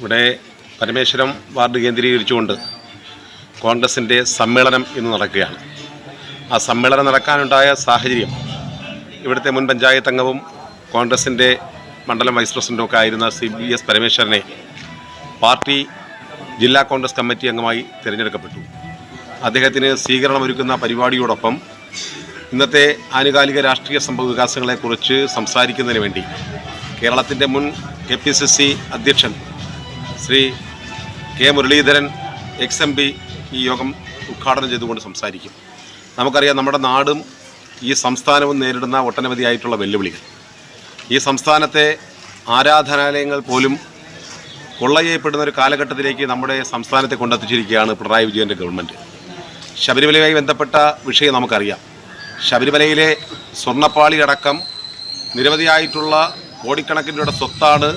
ഇവിടെ പരമേശ്വരം വാർഡ് കേന്ദ്രീകരിച്ചുകൊണ്ട് കോൺഗ്രസിന്റെ സമ്മേളനം ഇന്ന് നടക്കുകയാണ്. ആ സമ്മേളനം നടക്കാനുണ്ടായ സാഹചര്യം ഇവിടുത്തെ മുൻ പഞ്ചായത്ത് അംഗവും കോൺഗ്രസിന്റെ മണ്ഡലം വൈസ് പ്രസിഡന്റും ഒക്കെ ആയിരുന്ന സി ബി എസ് പരമേശ്വരനെ പാർട്ടി ജില്ലാ കോൺഗ്രസ് കമ്മിറ്റി അംഗമായി തിരഞ്ഞെടുക്കപ്പെട്ടു. അദ്ദേഹത്തിന് സ്വീകരണം ഒരുക്കുന്ന പരിപാടിയോടൊപ്പം ഇന്നത്തെ ആനുകാലിക രാഷ്ട്രീയ സംഭവ വികാസങ്ങളെക്കുറിച്ച് സംസാരിക്കുന്നതിന് വേണ്ടി കേരളത്തിന്റെ മുൻ കെ പി സി സി അധ്യക്ഷൻ Shri K Muraleedharan ex M P ഈ യോഗം ഉദ്ഘാടനം ചെയ്തുകൊണ്ട് സംസാരിക്കും. നമുക്കറിയാം നമ്മുടെ നാടും ഈ സംസ്ഥാനവും നേരിടുന്ന ഒട്ടനവധിയായിട്ടുള്ള വെല്ലുവിളികൾ. ഈ സംസ്ഥാനത്തെ ആരാധനാലയങ്ങൾ പോലും കൊള്ളയ്യപ്പെടുന്ന ഒരു കാലഘട്ടത്തിലേക്ക് നമ്മുടെ സംസ്ഥാനത്തെ കൊണ്ടെത്തിച്ചിരിക്കുകയാണ് പിണറായി വിജയന്റെ ഗവൺമെന്റ് ശബരിമലയുമായി ബന്ധപ്പെട്ട വിഷയം നമുക്കറിയാം. ശബരിമലയിലെ സ്വർണപ്പാളി അടക്കം നിരവധിയായിട്ടുള്ള കോടിക്കണക്കിന്റെ സ്വത്താണ്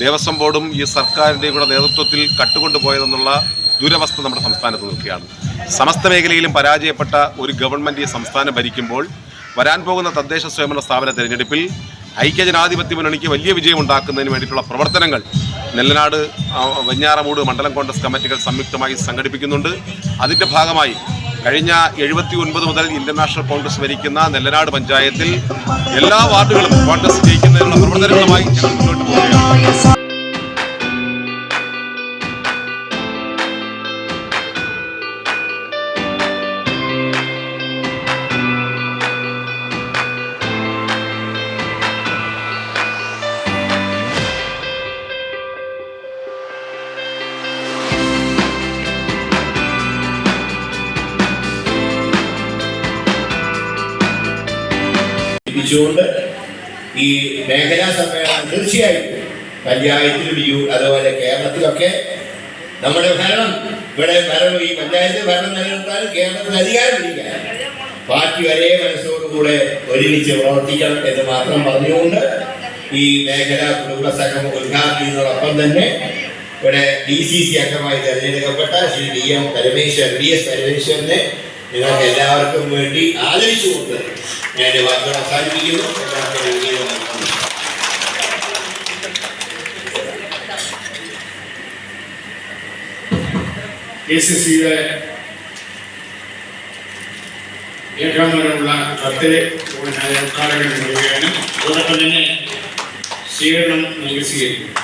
ദേവസ്വം ബോർഡും ഈ സർക്കാരിന്റെ കൂടെ നേതൃത്വത്തിൽ കട്ടുകൊണ്ടുപോയതെന്നുള്ള ദുരവസ്ഥ നമ്മുടെ സംസ്ഥാനത്ത് നിൽക്കുകയാണ്. സമസ്ത മേഖലയിലും പരാജയപ്പെട്ട ഒരു ഗവൺമെന്റ് ഈ സംസ്ഥാനം ഭരിക്കുമ്പോൾ വരാൻ പോകുന്ന തദ്ദേശ സ്വയംഭരണ സ്ഥാപന തെരഞ്ഞെടുപ്പിൽ ഐക്യജനാധിപത്യ മുന്നണിക്ക് വലിയ വിജയം ഉണ്ടാക്കുന്നതിന് വേണ്ടിയിട്ടുള്ള പ്രവർത്തനങ്ങൾ നെല്ലനാട് വെഞ്ഞാറമൂട് മണ്ഡലം കോൺഗ്രസ് കമ്മിറ്റികൾ സംയുക്തമായി സംഘടിപ്പിക്കുന്നുണ്ട്. അതിന്റെ ഭാഗമായി കഴിഞ്ഞ എഴുപത്തി ഒൻപത് മുതൽ ഇന്റർനാഷണൽ നാഷണൽ കോൺഗ്രസ് ഭരിക്കുന്ന നെല്ലനാട് പഞ്ചായത്തിൽ എല്ലാ വാർഡുകളും കോൺഗ്രസ് ജയിക്കുന്നതിനുള്ള പ്രവർത്തനങ്ങളുമായി ഞങ്ങൾ മുന്നോട്ട് പോവുകയാണ് ിച്ചുകൊണ്ട് ഈ മേഖലാ സമ്മേളനം തീർച്ചയായും പഞ്ചായത്തിലും യു അതുപോലെ കേരളത്തിലൊക്കെ നമ്മുടെ ഭരണം ഇവിടെ ഭരണം ഈ പഞ്ചായത്ത് ഭരണം നിലനിർത്താനും കേരളത്തിൽ അധികാരം പിടിക്കാൻ പാർട്ടി ഒരേ മനസ്സോടുകൂടെ ഒരുമിച്ച് പ്രവർത്തിക്കണം എന്ന് മാത്രം പറഞ്ഞുകൊണ്ട് ഈ മേഖലാ കുടുംബസംഘം ചെയ്യുന്നതോടൊപ്പം തന്നെ ഇവിടെ ഡി സി സി അംഗമായി തെരഞ്ഞെടുക്കപ്പെട്ട Shri D M Parameshwar D S പരമേശ്വരനെ നിങ്ങൾക്ക് എല്ലാവർക്കും വേണ്ടി ആദരിച്ചുകൊണ്ട് ഞാൻ വാക്കുകൾ അവസാനിപ്പിക്കുന്നു. എല്ലാവർക്കും എ സി കത്തിലെ ഏകാന്തരമുള്ള കത്ത് ഞാൻ ഉദ്ഘാടകൻ നൽകുകയാണ്. അതോടൊപ്പം തന്നെ സ്വീകരണം നൽകി സ്വീകരിക്കും